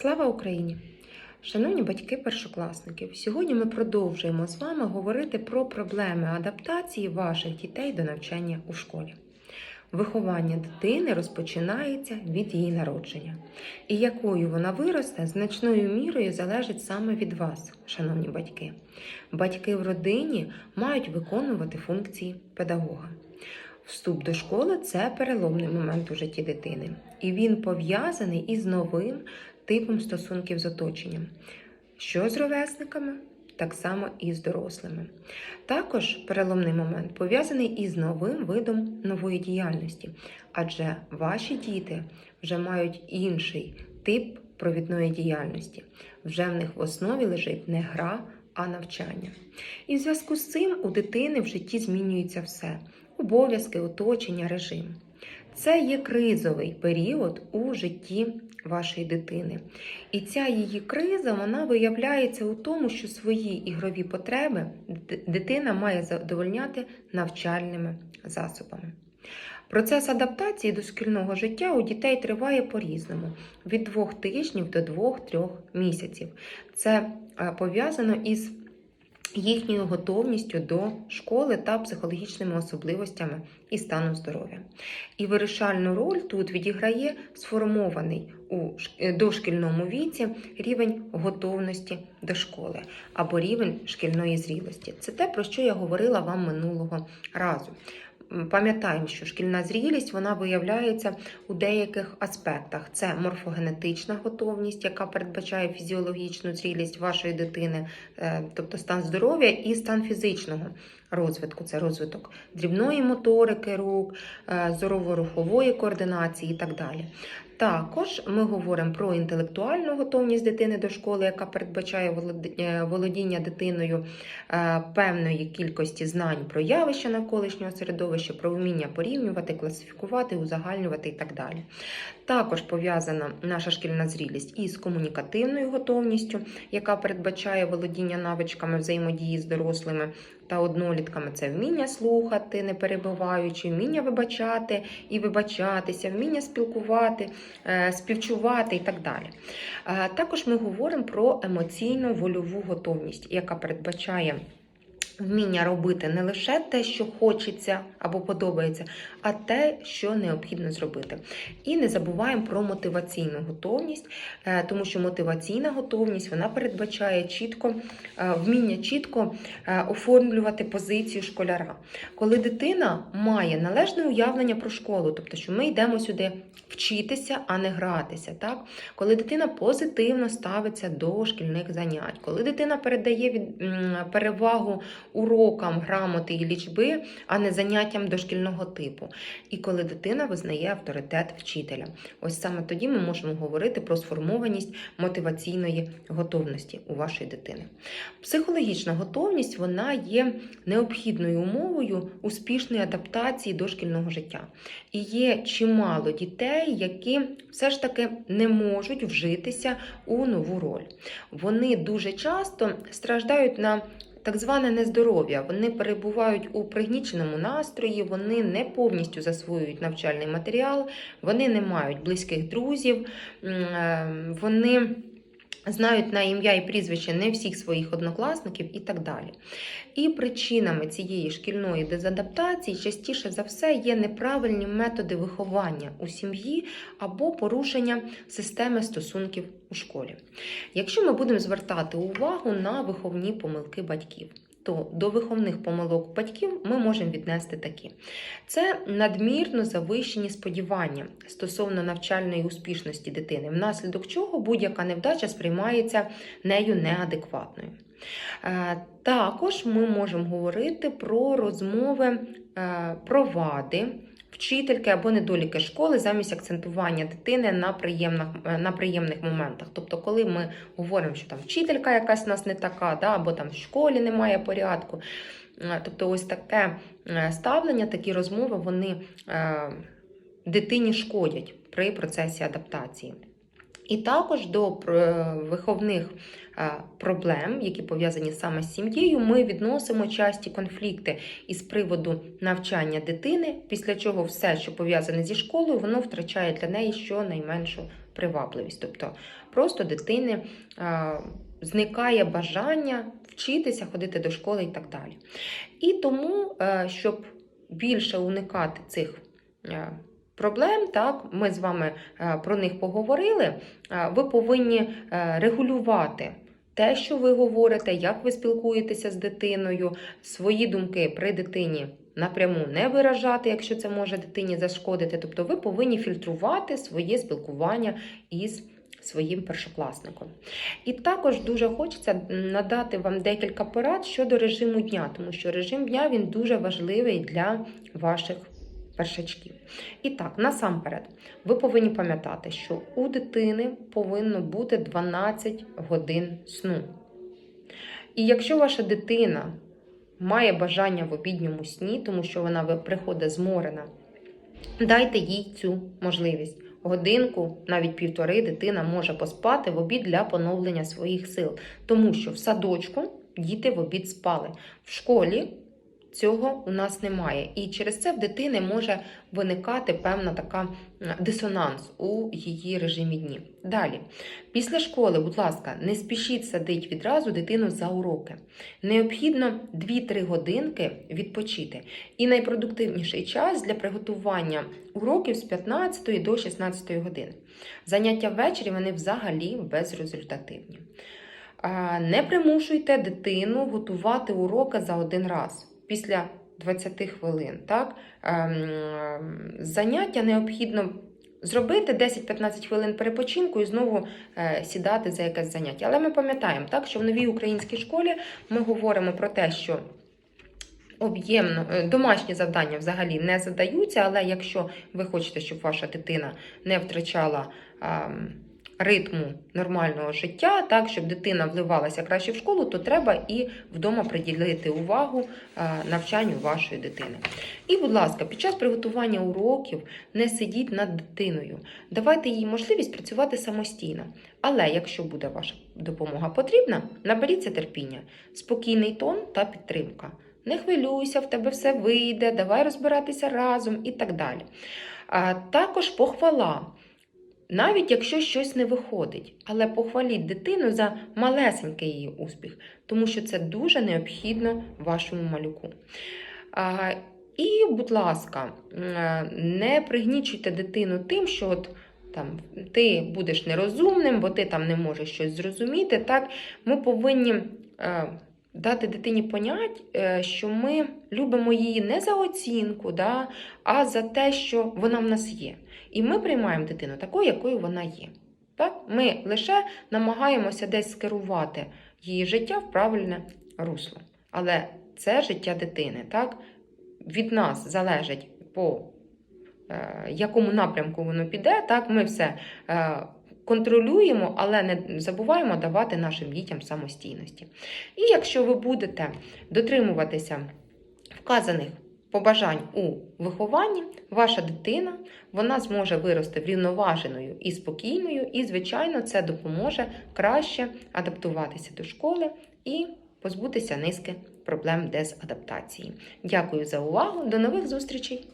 Слава Україні! Шановні батьки першокласників, сьогодні ми продовжуємо з вами говорити про проблеми адаптації ваших дітей до навчання у школі. Виховання дитини розпочинається від її народження, і якою вона виросте, значною мірою залежить саме від вас, шановні батьки. Батьки в родині мають виконувати функції педагога. Вступ до школи це переломний момент у житті дитини, і він пов'язаний із новим типом стосунків з оточенням. Що з ровесниками, так само і з дорослими. Також переломний момент пов'язаний із новим видом нової діяльності, адже ваші діти вже мають інший тип провідної діяльності. Вже в них в основі лежить не гра, а навчання. І в зв'язку з цим у дитини в житті змінюється все: обов'язки, оточення, режим. Це є кризовий період у житті вашої дитини. І ця її криза вона виявляється у тому, що свої ігрові потреби дитина має задовольняти навчальними засобами. Процес адаптації до шкільного життя у дітей триває по-різному від двох тижнів до двох-трьох місяців. Це пов'язано із їхньою готовністю до школи та психологічними особливостями і станом здоров'я. І вирішальну роль тут відіграє сформований у дошкільному віці рівень готовності до школи або рівень шкільної зрілості. Це те, про що я говорила вам минулого разу. Пам'ятаємо, що шкільна зрілість вона виявляється у деяких аспектах: це морфогенетична готовність, яка передбачає фізіологічну зрілість вашої дитини, тобто стан здоров'я і стан фізичного розвитку. Це розвиток дрібної моторики рук, зорово-рухової координації і так далі. Також ми говоримо про інтелектуальну готовність дитини до школи, яка передбачає володіння дитиною певної кількості знань про явища навколишнього середовища, про вміння порівнювати, класифікувати, узагальнювати і так далі. Також пов'язана наша шкільна зрілість із комунікативною готовністю, яка передбачає володіння навичками взаємодії з дорослими та однолітками. Це вміння слухати, не перебуваючи, вміння вибачати і вибачатися, вміння спілкувати, співчувати і так далі. Також ми говоримо про емоційну вольову готовність, яка передбачає. Вміння робити не лише те, що хочеться або подобається, а те, що необхідно зробити. І не забуваємо про мотиваційну готовність, тому що мотиваційна готовність вона передбачає чітко вміння чітко оформлювати позицію школяра. Коли дитина має належне уявлення про школу, тобто, що ми йдемо сюди вчитися, а не гратися. Так? Коли дитина позитивно ставиться до шкільних занять, коли дитина передає від перевагу урокам грамоти і лічби, а не заняттям дошкільного типу. І коли дитина визнає авторитет вчителя. Ось саме тоді ми можемо говорити про сформованість мотиваційної готовності у вашої дитини. Психологічна готовність вона є необхідною умовою успішної адаптації до шкільного життя. І є чимало дітей, які все ж таки не можуть вжитися у нову роль. Вони дуже часто страждають на так зване нездоров'я. Вони перебувають у пригніченому настрої, вони не повністю засвоюють навчальний матеріал, вони не мають близьких друзів, вони. Знають на ім'я і прізвище не всіх своїх однокласників і так далі. І причинами цієї шкільної дезадаптації частіше за все є неправильні методи виховання у сім'ї або порушення системи стосунків у школі. Якщо ми будемо звертати увагу на виховні помилки батьків, то до виховних помилок батьків ми можемо віднести такі: це надмірно завищені сподівання стосовно навчальної успішності дитини, внаслідок чого будь-яка невдача сприймається нею неадекватною. Також ми можемо говорити про розмови про вади вчительки або недоліки школи замість акцентування дитини на приємних на приємних моментах. Тобто, коли ми говоримо, що там вчителька якась у нас не така, да, або там в школі немає порядку. Тобто, ось таке ставлення, такі розмови, вони дитині шкодять при процесі адаптації. І також до виховних проблем, які пов'язані саме з сім'єю, ми відносимо часті конфлікти із приводу навчання дитини, після чого все, що пов'язане зі школою, воно втрачає для неї щонайменшу привабливість. Тобто просто дитини зникає бажання вчитися, ходити до школи і так далі. І тому, е, щоб більше уникати цих е, проблем, так, ми з вами е, про них поговорили, е, ви повинні е, регулювати. Те, що ви говорите, як ви спілкуєтеся з дитиною, свої думки при дитині напряму не виражати, якщо це може дитині зашкодити. Тобто ви повинні фільтрувати своє спілкування із своїм першокласником. І також дуже хочеться надати вам декілька порад щодо режиму дня, тому що режим дня він дуже важливий для ваших першачків. І так, насамперед, ви повинні пам'ятати, що у дитини повинно бути 12 годин сну. І якщо ваша дитина має бажання в обідньому сні, тому що вона приходить зморена, дайте їй цю можливість. Годинку, навіть півтори, дитина може поспати в обід для поновлення своїх сил, тому що в садочку діти в обід спали. В школі цього у нас немає. І через це в дитини може виникати певна така дисонанс у її режимі дні. Далі, після школи, будь ласка, не спішіть садити відразу дитину за уроки. Необхідно 2-3 годинки відпочити. І найпродуктивніший час для приготування уроків з 15 до 16 години. Заняття ввечері вони взагалі безрезультативні. Не примушуйте дитину готувати уроки за один раз після 20 хвилин. Так? Ем, Заняття необхідно зробити 10-15 хвилин перепочинку і знову е, сідати за якесь заняття. Але ми пам'ятаємо, так, що в новій українській школі ми говоримо про те, що об'ємно е, домашні завдання взагалі не задаються, але якщо ви хочете, щоб ваша дитина не втрачала ем, ритму нормального життя, так, щоб дитина вливалася краще в школу, то треба і вдома приділити увагу е, навчанню вашої дитини. І, будь ласка, під час приготування уроків не сидіть над дитиною. Давайте їй можливість працювати самостійно. Але якщо буде ваша допомога потрібна, наберіться терпіння, спокійний тон та підтримка. Не хвилюйся, в тебе все вийде, давай розбиратися разом і так далі. А також похвала. Навіть якщо щось не виходить, але похваліть дитину за малесенький її успіх, тому що це дуже необхідно вашому малюку. А, і, будь ласка, не пригнічуйте дитину тим, що от там ти будеш нерозумним, бо ти там не можеш щось зрозуміти. Так, ми повинні е, дати дитині понять, е, що ми любимо її не за оцінку, да, а за те, що вона в нас є. І ми приймаємо дитину такою, якою вона є. Так? Ми лише намагаємося десь скерувати її життя в правильне русло. Але це життя дитини. Так? Від нас залежить по е, якому напрямку воно піде. Так? Ми все е, контролюємо, але не забуваємо давати нашим дітям самостійності. І якщо ви будете дотримуватися вказаних побажань у вихованні, ваша дитина вона зможе вирости врівноваженою і спокійною, і, звичайно, це допоможе краще адаптуватися до школи і позбутися низки проблем дезадаптації. Дякую за увагу. До нових зустрічей!